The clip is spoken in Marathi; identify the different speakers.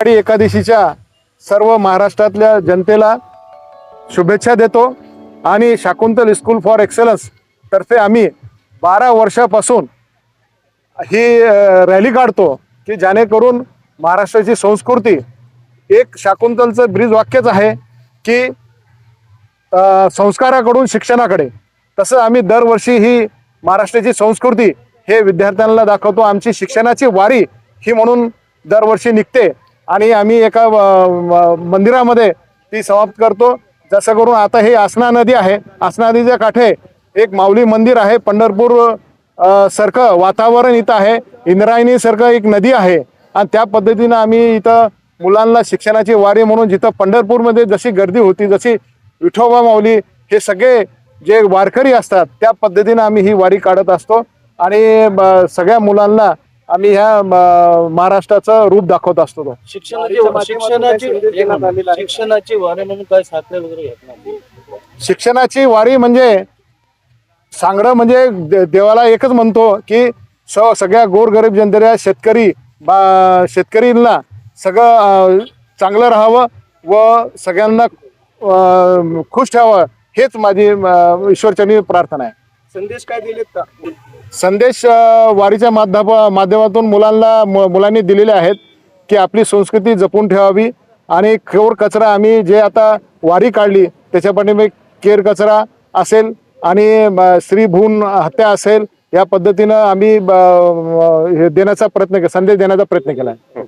Speaker 1: आषाढी एकादशीच्या सर्व महाराष्ट्रातल्या जनतेला शुभेच्छा देतो आणि शाकुंतल स्कूल फॉर एक्सलन्स तर्फे आम्ही बारा वर्षापासून ही रॅली काढतो की जेणेकरून महाराष्ट्राची संस्कृती एक शाकुंतलचं ब्रीज वाक्यच आहे की संस्काराकडून शिक्षणाकडे. तसं आम्ही दरवर्षी ही महाराष्ट्राची संस्कृती हे विद्यार्थ्यांना दाखवतो. आमची शिक्षणाची वारी ही म्हणून दरवर्षी निघते. आणि आम्ही एका म- मंदिरामध्ये ती समाप्त करतो. जसं करून आता ही आसना नदी आहे. आसना नदीच्या काठे एक माऊली मंदिर आहे. पंढरपूर सारखं वातावरण इथं आहे. इंद्रायणी सारखं एक नदी आहे. आणि त्या पद्धतीनं आम्ही इथं मुलांना शिक्षणाची वारी म्हणून जिथं पंढरपूरमध्ये जशी गर्दी होती जशी विठोबा माऊली हे सगळे जे वारकरी असतात त्या पद्धतीनं आम्ही ही वारी काढत असतो. आणि ब- सगळ्या मुलांना आम्ही ह्या महाराष्ट्राचं रूप दाखवत असतो तो.
Speaker 2: शिक्षणाची वारी म्हणून काय साधने वगैरे
Speaker 1: शिक्षणाची वारी म्हणजे सांगणं म्हणजे देवाला एकच म्हणतो की स सगळ्या गोरगरीब जनतेला शेतकरी बा शेतकरींना सगळं चांगलं राहावं व सगळ्यांना अं, खुश ठेवावं. हेच माझी अं, ईश्वरचरणी प्रार्थना आहे.
Speaker 2: संदेश काय दिलेत का?
Speaker 1: संदेश वारीच्या माध्यम माध्यमातून मुलांना मु- मुलांनी दिलेले आहेत की आपली संस्कृती जपून ठेवावी आणि खोर कचरा आम्ही जे आता वारी काढली त्याच्यापाठी मी केर कचरा असेल आणि अ, हत्या असेल या पद्धतीनं आम्ही ब- हे देण्याचा प्रयत्न केला संदेश देण्याचा प्रयत्न केला आहे